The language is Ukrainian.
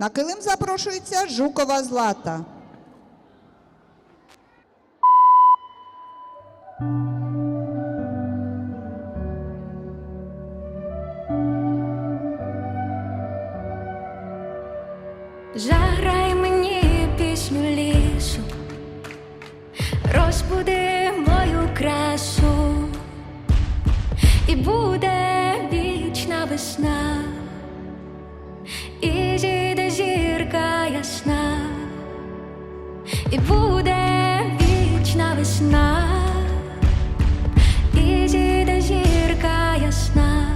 На килим запрошується Жукова Злата. Заграй мені пісню лісу, розбуди мою красу, і буде вічна весна, і буде вічна весна, і зійде зірка ясна.